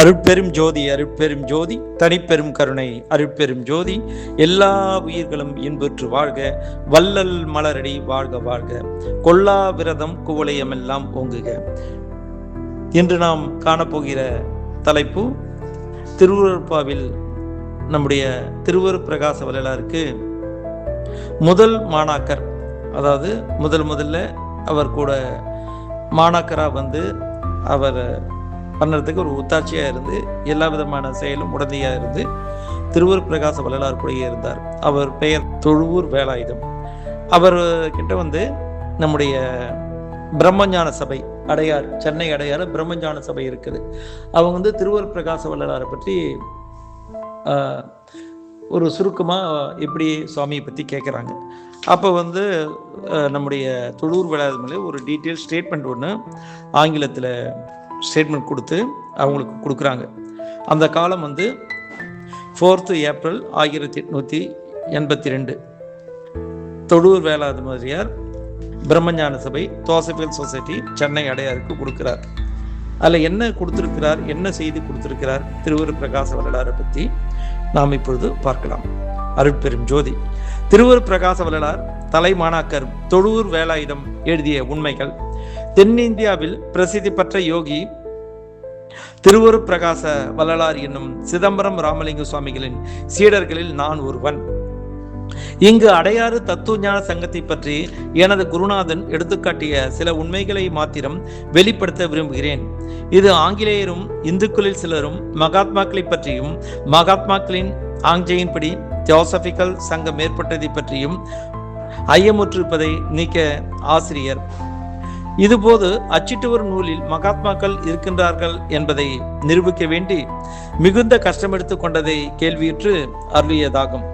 அருட்பெரும் ஜோதி அருட்பெரும் ஜோதி தனிப்பெரும் கருணை அருட்பெரும் ஜோதி. எல்லா உயிர்களும் இன்புற்று வாழ்க வள்ளல் மலரடி வாழ்க வாழ்க. கொல்லா விரதம் குவளையமெல்லாம் ஓங்குக. இன்று நாம் காணப்போகிற தலைப்பு திருவருப்பாவில் நம்முடைய திருவரு பிரகாச வள்ளலாருக்கு முதல் மாணாக்கர் அதாவது முதல் முதல்ல அவர் கூட மாணாக்கராக வந்து அவர் பண்ணுறதுக்கு ஒரு உத்தாட்சியாக இருந்து எல்லா விதமான செயலும் உடனடியாக இருந்து திருவூர் பிரகாச வள்ளலார் கூடயே இருந்தார். அவர் பெயர் தொழுவூர் வேலாயுதம். அவர் கிட்ட வந்து நம்முடைய பிரம்மஞான சபை அடையார் சென்னை அடையார் பிரம்மஞான சபை இருக்குது. அவங்க வந்து திருவூர் பிரகாச வள்ளலாரை பற்றி ஒரு சுருக்கமாக எப்படி சுவாமியை பற்றி கேட்குறாங்க அப்போ வந்து நம்முடைய தொழூர் வேளாண்மையில ஒரு டீட்டெயில் ஸ்டேட்மெண்ட் ஒன்று ஆங்கிலத்தில் ஸ்டேட்மெண்ட் கொடுத்து அவங்களுக்கு கொடுக்குறாங்க. அந்த காலம் வந்து ஃபோர்த்து ஏப்ரல் ஆயிரத்தி எட்நூற்றி எண்பத்தி ரெண்டு தொழூர் வேளாதிமதியார் பிரம்மஞான சபை தோசபியல் சொசைட்டி சென்னை அடையாருக்கு கொடுக்கிறார். அதில் என்ன கொடுத்திருக்கிறார் என்ன செய்தி கொடுத்திருக்கிறார் திருவூர் பிரகாச வரலாறை பற்றி நாம் இப்பொழுது பார்க்கலாம். அருட்பெரும் ஜோதி திருவூர் பிரகாச வள்ளலார் தலைமாணாக்கர் தொழூர் வேலாயுதம் எழுதிய உண்மைகள். தென்னிந்தியாவில் பிரசித்தி பெற்ற யோகி திருவூர் பிரகாச வள்ளலார் என்னும் சிதம்பரம் ராமலிங்க சுவாமிகளின் சீடர்களில் நான் ஒருவன். இங்கு அடையாறு தத்துவ ஞான சங்கத்தை பற்றி எனது குருநாதன் எடுத்துக்காட்டிய சில உண்மைகளை மாத்திரம் வெளிப்படுத்த விரும்புகிறேன். இது ஆங்கிலேயரும் இந்துக்களில் சிலரும் மகாத்மாக்களை பற்றியும் மகாத்மாக்களின் ஆங்ஜையின்படி தியோசபிக்கல் சங்கம் ஏற்பட்டதை பற்றியும் ஐயமுற்றிருப்பதை நீக்க ஆசிரியர் இதுபோது அச்சிட்டு வரும் நூலில் மகாத்மாக்கள் இருக்கின்றார்கள் என்பதை நிரூபிக்க வேண்டி மிகுந்த கஷ்டமெடுத்துக் கொண்டதை கேள்வியுற்று அருளியதாகும்.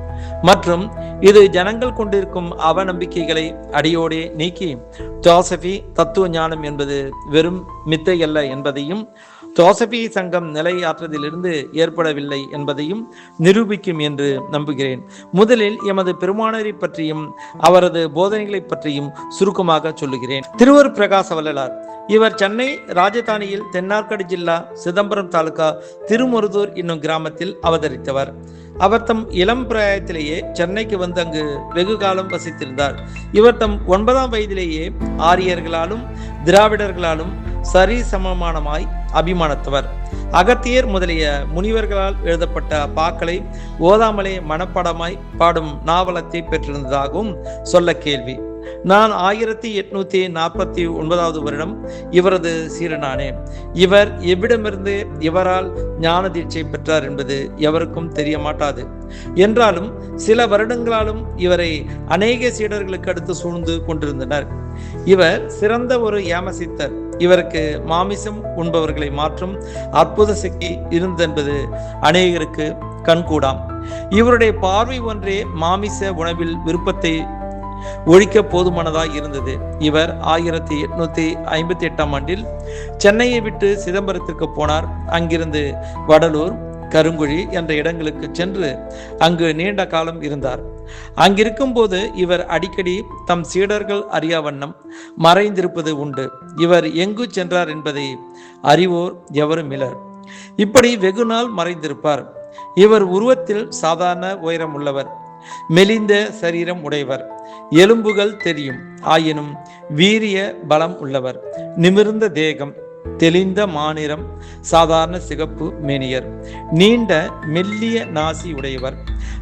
மற்றும் இது ஜனங்கள் கொண்டிருக்கும் அவநம்பிக்கைகளை அடியோடே நீக்கி ஜோசபி தத்துவ ஞானம் என்பது வெறும் மித்தை அல்ல என்பதையும் ஜோசபி சங்கம் நிலையாற்றதிலிருந்து ஏற்படவில்லை என்பதையும் நிரூபிக்கும் என்று நம்புகிறேன். முதலில் எமது பெருமானரை பற்றியும் அவரது போதனைகளை பற்றியும் சுருக்கமாக சொல்லுகிறேன். திருவர் பிரகாச வள்ளலார் இவர் சென்னை ராஜதானியில் தென்னார்காடு ஜில்லா சிதம்பரம் தாலுகா திருமுருதூர் என்னும் கிராமத்தில் அவதரித்தவர். அவர் தம் இளம் பிராயத்திலேயே சென்னைக்கு வந்து அங்கு வெகு காலம் வசித்திருந்தார். இவர் தம் ஒன்பதாம் வயதிலேயே ஆரியர்களாலும் திராவிடர்களாலும் சரி சமமானமாய் அபிமானத்தவர். அகத்தியர் முதலிய முனிவர்களால் எழுதப்பட்ட பாக்களை ஓதாமலே மனப்பாடமாய் பாடும் நாவலத்தை பெற்றிருந்ததாகவும் சொல்ல கேள்வி. நான் ஆயிரத்தி எட்நூத்தி நாற்பத்தி ஒன்பதாவது வருடம் இவரது சீரனானேன் இவர் எவ்விடமிருந்து இவரால் ஞான தீட்சை பெற்றார் என்பது எவருக்கும் தெரிய மாட்டாது. என்றாலும் சில வருடங்களாலும் இவரை அநேக சீடர்களுக்கு அடுத்து சூழ்ந்து கொண்டிருந்தனர். இவர் சிறந்த ஒரு ஏமசித்தர். இவருக்கு மாமிசம் உண்பவர்களை மாற்றும் அற்புத சக்தி இருந்தென்பது அநேகருக்கு கண்கூடாம். இவருடைய பார்வை ஒன்றே மாமிச உணவில் விருப்பத்தை ஒழிக்க போதுமானதாக இருந்தது. இவர் ஆயிரத்தி எட்நூத்தி ஐம்பத்தி எட்டாம் ஆண்டில் சென்னையை விட்டு சிதம்பரத்திற்கு போனார். அங்கிருந்து வடலூர் கருங்குழி என்ற இடங்களுக்கு சென்று அங்கு நீண்ட காலம் இருந்தார். அங்கிருக்கும் போது இவர் அடிக்கடி தம் சீடர்கள் அறியா வண்ணம் மறைந்திருப்பது உண்டு. இவர் எங்கு சென்றார் என்பதை அறிவோர் எவரும் இலர் இப்படி வெகு நாள் மறைந்திருப்பார். இவர் உருவத்தில் சாதாரண உயரம் உள்ளவர். மெலிந்த சரீரம் உடையவர். எலும்புகள் தெரியும். ஆயினும் வீரிய பலம் உள்ளவர். நிமிர்ந்த தேகம். தெளிந்த மாநிறம் சாதாரண சிகப்பு மேனியர். நீண்ட மெல்லிய நாசி உடையவர்.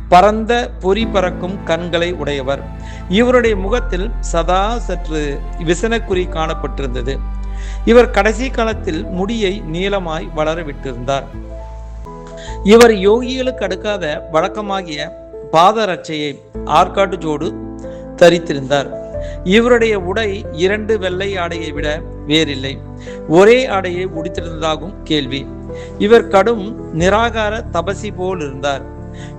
பரந்த பொறி பறக்கும் கண்களை உடையவர். இவருடைய முகத்தில் சதா சற்று விசனக்குறி காணப்பட்டிருந்தது. இவர் கடைசி காலத்தில் முடியை நீளமாய் வளர விட்டிருந்தார். இவர் யோகிகளுக்கு அடுக்காத வழக்கமாகிய பாதரட்சையை ஆற்காட்டு ஜோடு தரித்திருந்தார். இவருடைய உடை இரண்டு வெள்ளை ஆடையை விட வேறில்லை. ஒரே ஆடையை உடுத்திருந்ததாகும் கேள்வி. இவர் கடும் நிராகார தபசி போல் இருந்தார்.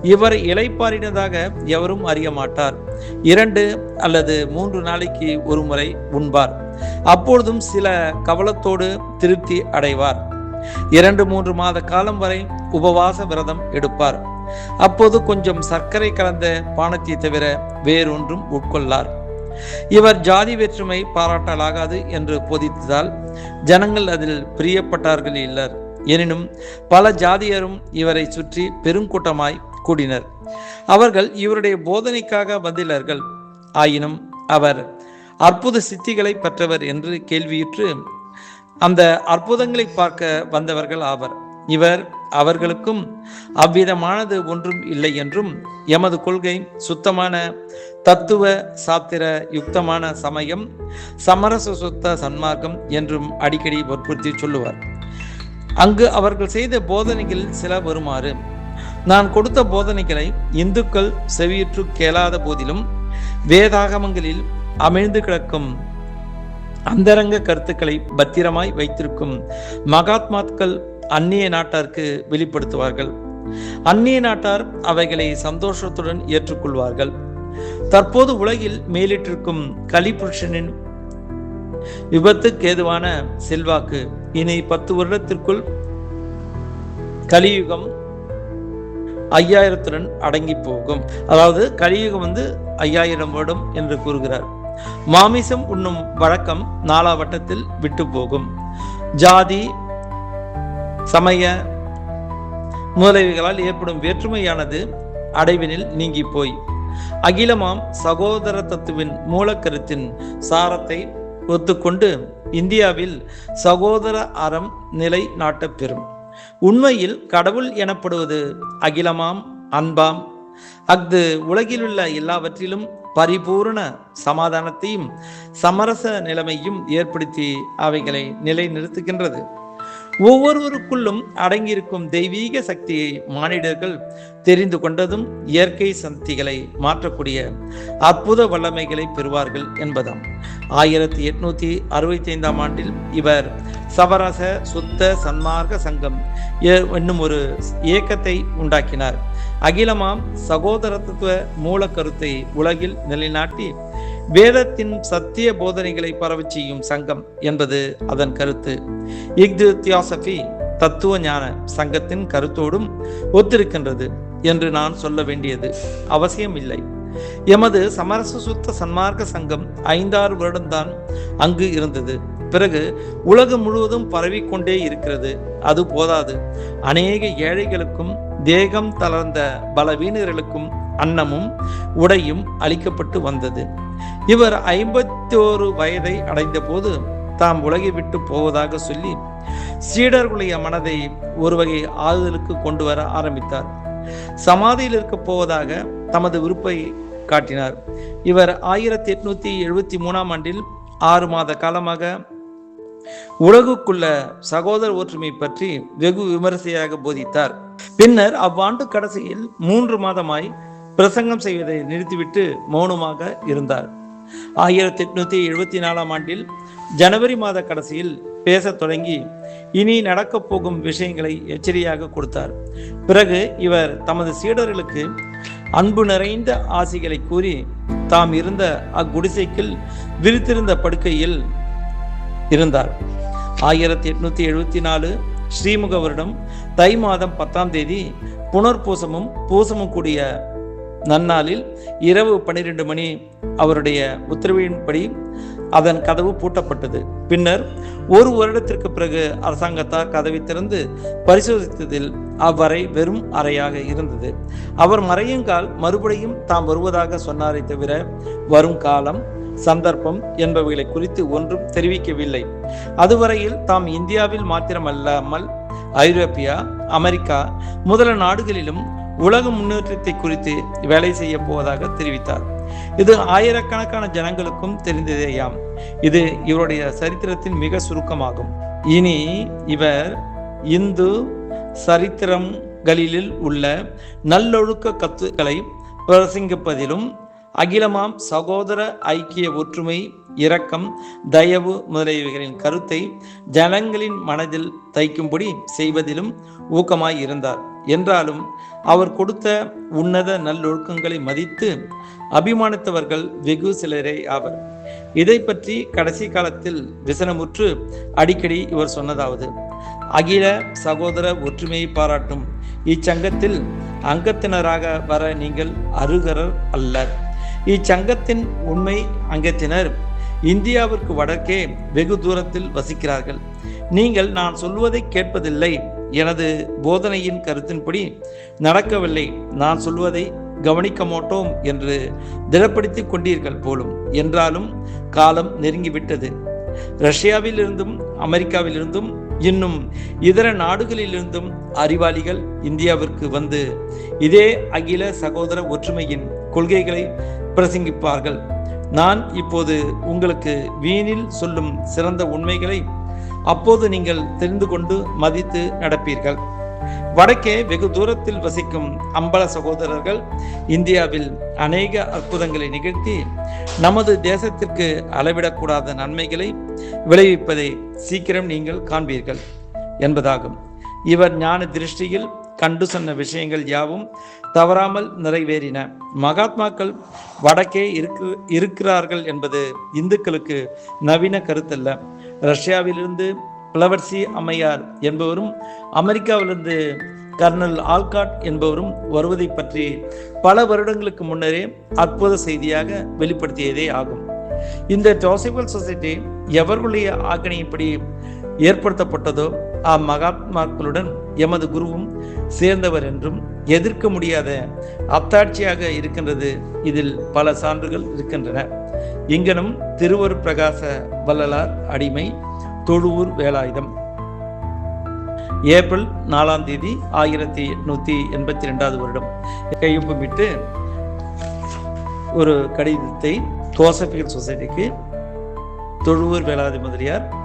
இவர் இலைப்பாரினதாக எவரும் அறிய மாட்டார். இரண்டு அல்லது மூன்று நாளைக்கு ஒரு முறை உண்பார். அப்பொழுதும் சில கவலத்தோடு திருப்தி அடைவார். இரண்டு மூன்று மாத காலம் வரை உபவாச விரதம் எடுப்பார். அப்போது கொஞ்சம் சர்க்கரை கலந்த பானத்தை தவிர வேறொன்றும் உட்கொள்ளார். இவர் ஜாதி வேற்றுமை பாராட்டலாகாது என்று போதித்ததால் ஜனங்கள் அதில் பிரியப்பட்டார்கள் இல்லர். எனினும் பல ஜாதியரும் இவரை சுற்றி பெருங்கூட்டமாய் கூடினர். அவர்கள் இவருடைய போதனைக்காக வந்திலர்கள். ஆயினும் அவர் அற்புத சித்திகளை பெற்றவர் என்று கேள்வியுற்று அந்த அற்புதங்களை பார்க்க வந்தவர்கள் ஆவர். இவர் அவர்களுக்கும் அவ்விதமானது ஒன்றும் இல்லை என்றும் எமது கொள்கை சுத்தமான தத்துவ சாத்திர யுக்தமான சமயம் சமரச சுத்த சன்மார்க்கம் என்றும் அடிக்கடி வற்புறுத்தி சொல்லுவார். அங்கு அவர்கள் செய்த போதனைகள் சில வருமாறு. நான் கொடுத்த போதனைகளை இந்துக்கள் செவியுற்று கேளாத போதிலும் வேதாகமங்களில் அமிழ்ந்து கிடக்கும் அந்தரங்க கருத்துக்களை பத்திரமாய் வைத்திருக்கும் மகாத்மாக்கள் அந்நிய நாட்டாருக்கு வெளிப்படுத்துவார்கள். அந்நிய நாட்டார் அவைகளை சந்தோஷத்துடன் ஏற்றுக்கொள்வார்கள். தற்போது உலகில் மேலிட்டிருக்கும் கலிபுருஷனின் விபத்துக்கு ஏதுவான செல்வாக்கு இனி பத்து வருடத்திற்குள் கலியுகம் ஐயாயிரத்துடன் அடங்கி போகும். அதாவது கலியுகம் வந்து ஐயாயிரம் வருடம் என்று கூறுகிறார். மாமிசம் உண்ணும் வழக்கம் நாலாவட்டத்தில் விட்டு போகும். ஜாதி சமய முதலீடுகளால் ஏற்படும் வேற்றுமையானது அடைவினில் நீங்கி போய். அகிலமாம் சகோதர தத்துவின் மூலக்கருத்தின் சாரத்தை ஒத்துக்கொண்டு இந்தியாவில் சகோதர அறம் நிலை நாட்டப் பெறும். உண்மையில் கடவுள் எனப்படுவது அகிலமாம் அன்பாம். அஃது உலகிலுள்ள எல்லாவற்றிலும் பரிபூர்ண சமாதானத்தையும் சமரச நிலைமையும் ஏற்படுத்தி அவைகளை நிலைநிறுத்துகின்றது. ஒவ்வொருவருக்குள்ளும் அடங்கியிருக்கும் தெய்வீக சக்தியை மானிடர்கள் தெரிந்து கொண்டதும் இயற்கை சக்திகளை மாற்றக்கூடிய அற்புத வல்லமைகளை பெறுவார்கள் என்பதாம். ஆயிரத்தி எட்நூத்தி அறுபத்தி ஐந்தாம் ஆண்டில் இவர் சவரச சுத்த சன்மார்க்க சங்கம் என்னும் ஒரு இயக்கத்தை உண்டாக்கினார். அகிலமாம் சகோதரத்துவ மூல கருத்தை உலகில் நிலைநாட்டி வேதத்தின் சத்திய போதனைகளை பரவச் செய்யும் சங்கம் என்பது அதன் கருத்து. இஃது தியாசபி தத்துவ ஞான சங்கத்தின் கருத்தோடும் ஒத்திருக்கின்றது என்று நான் சொல்ல வேண்டியது அவசியம் இல்லை எமது சமரச சுத்த சன்மார்க்க சங்கம் ஐந்தாறு வருடம்தான் அங்கு இருந்தது. பிறகு உலகம் முழுவதும் பரவிக்கொண்டே இருக்கிறது. அது போதாது. அநேக ஏழைகளுக்கும் தேகம் தளர்ந்த பலவீனர்களுக்கும் அன்னமும் உடையும் அளிக்கப்பட்டு வந்தது. இவர் ஐம்பத்தி ஓரு வயதை அடைந்த போது தாம் உலகை விட்டு போவதாக சொல்லி சீடர்களுடைய மனதை ஒரு வகை ஆறுதலுக்கு கொண்டு வர ஆரம்பித்தார். சமாதியில் இருக்க போவதாக தமது விருப்பை காட்டினார். இவர் ஆயிரத்தி எட்நூத்தி எழுபத்தி மூணாம் ஆண்டில் ஆறு மாத காலமாக உலகுக்குள்ள சகோதர ஒற்றுமை பற்றி வெகு விமரிசையாக போதித்தார். பின்னர் அவ்வாண்டு கடைசியில் மூன்று மாதமாய் பிரசங்கம் செய்வதை நிறுத்திவிட்டு மௌனமாக இருந்தார். ஆயிரத்தி எட்நூத்தி எழுபத்தி நாலாம் ஆண்டில் ஜனவரி மாத கடைசியில் பேசத் தொடங்கி இனி நடக்கப் போகும் விஷயங்களை எச்சரியாக கொடுத்தார். பிறகு இவர் தமது சீடர்களுக்கு அன்பு நிறைந்த ஆசைகளை கூறி தாம் இருந்த அக்குடிசைக்கில் விரித்திருந்த படுக்கையில் இருந்தார். ஆயிரத்தி எட்நூத்தி எழுபத்தி நாலு ஸ்ரீமுக வருடம் தை மாதம் பத்தாம் தேதி புனர்பூசமும் பூசமும் கூடிய நன்னாளில் இரவு பன்னிரண்டு மணி அவருடைய உத்தரவின்படி அதன் கதவு பூட்டப்பட்டது. பின்னர் ஒரு வருடத்திற்கு பிறகு அரசாங்கத்தார் கதவை திறந்து பரிசோதித்ததில் அவ்வறை வெறும் அறையாக இருந்தது. அவர் மறையுங்கால் மறுபடியும் தாம் வருவதாக சொன்னாரை தவிர வரும் காலம் சந்தர்ப்பம் என்பவைகளை குறித்து ஒன்றும் தெரிவிக்கவில்லை. அதுவரையில் தாம் இந்தியாவில் மாத்திரமல்லாமல் ஐரோப்பியா அமெரிக்கா முதல நாடுகளிலும் உலக முன்னேற்றத்தை குறித்து வேலை செய்ய போவதாக தெரிவித்தார். இது ஆயிரக்கணக்கான ஜனங்களுக்கும் தெரிந்ததேயாம். இது இவருடைய சரித்திரத்தின் மிக சுருக்கமாகும். இனி இவர் இந்து சரித்திரங்களில் உள்ள நல்லொழுக்க கத்துக்களை பிரசங்கிப்பதிலும் அகிலமாம் சகோதர ஐக்கிய ஒற்றுமை இரக்கம் தயவு முதலியவைகளின் கருத்தை ஜனங்களின் மனதில் தைக்கும்படி செய்வதிலும் ஊக்கமாய் இருந்தார். என்றாலும் அவர் கொடுத்த உன்னத நல்லொழுக்கங்களை மதித்து அபிமானித்தவர்கள் வெகு சிலரே ஆவர். இதை பற்றி கடைசி காலத்தில் விசனமுற்று அடிக்கடி இவர் சொன்னதாவது அகில சகோதர ஒற்றுமையை பாராட்டும். இச்சங்கத்தில் அங்கத்தினராக வர நீங்கள் அருகரர் அல்லர். இச்சங்கத்தின் உண்மை அங்கத்தினர் இந்தியாவிற்கு வடக்கே வெகு தூரத்தில் வசிக்கிறார்கள். நீங்கள் நான் சொல்வதை கேட்பதில்லை. எனது போதனையின் கருத்தின்படி நடக்கவில்லை. நான் சொல்வதை கவனிக்க மாட்டோம் என்று திடப்படுத்திக் கொண்டீர்கள் போலும். என்றாலும் காலம் நெருங்கிவிட்டது. ரஷ்யாவில் இருந்தும் அமெரிக்காவில் இருந்தும் இன்னும் இதர நாடுகளிலிருந்தும் அறிவாளிகள் இந்தியாவிற்கு வந்து இதே அகில சகோதர ஒற்றுமையின் கொள்கைகளை பிரசங்கிப்பார்கள். நான் இப்போது உங்களுக்கு வீணில் சொல்லும் சிறந்த உண்மைகளை அப்போது நீங்கள் தெரிந்து கொண்டு மதித்து நடப்பீர்கள். வடக்கே வெகு தூரத்தில் வசிக்கும் அம்பல சகோதரர்கள் இந்தியாவில் அநேக அற்புதங்களை நிகழ்த்தி நமது தேசத்திற்கு அளவிடக்கூடாத நன்மைகளை விளைவிப்பதை சீக்கிரம் நீங்கள் காண்பீர்கள் என்பதாகும். இவர் ஞான திருஷ்டியில் கண்டு சொன்ன விஷயங்கள் யாவும் தவறாமல் நிறைவேறின. மகாத்மாக்கள் வடக்கே இருக்கு இருக்கிறார்கள் என்பது இந்துக்களுக்கு நவீன கருத்தல்ல. ரஷ்யாவிலிருந்து பிளவர்சி அம்மையார் என்பவரும் அமெரிக்காவிலிருந்து கர்னல் ஆல்காட் என்பவரும் வருவதை பற்றி பல வருடங்களுக்கு முன்னரே அற்புத செய்தியாக வெளிப்படுத்தியதே ஆகும். இந்த டோசிபல் சொசைட்டி எவர்களுடைய ஆக்கணையின்படி ஏற்படுத்தப்பட்டதோ அம்மகாத்மாக்களுடன் எமது குருவும் சேர்ந்தவர் என்றும் எதிர்க்க முடியாத அத்தாட்சியாக இருக்கின்றது இதில் பல சான்றுகள் இருக்கின்றன. இங்கனும் திருவரு பிரகாச வள்ளலார் அடிமை தொழுவூர் வேலாயுதம். ஏப்ரல் நாலாம் தேதி ஆயிரத்தி எட்நூத்தி எண்பத்தி ரெண்டாவது வருடம். கையொப்பமிட்டு ஒரு கடிதத்தை தோசபிகள் சொசைட்டிக்கு தொழுவூர் வேளாதி முதலியார்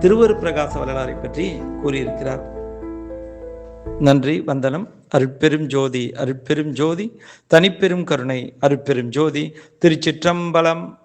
திருவரு பிரகாச வரலாறை பற்றி கூறியிருக்கிறார். நன்றி வந்தனம். அருட்பெரும் ஜோதி அருட்பெரும் ஜோதி. தனிப்பெரும் கருணை அருட்பெரும் ஜோதி. திருச்சிற்றம்பலம்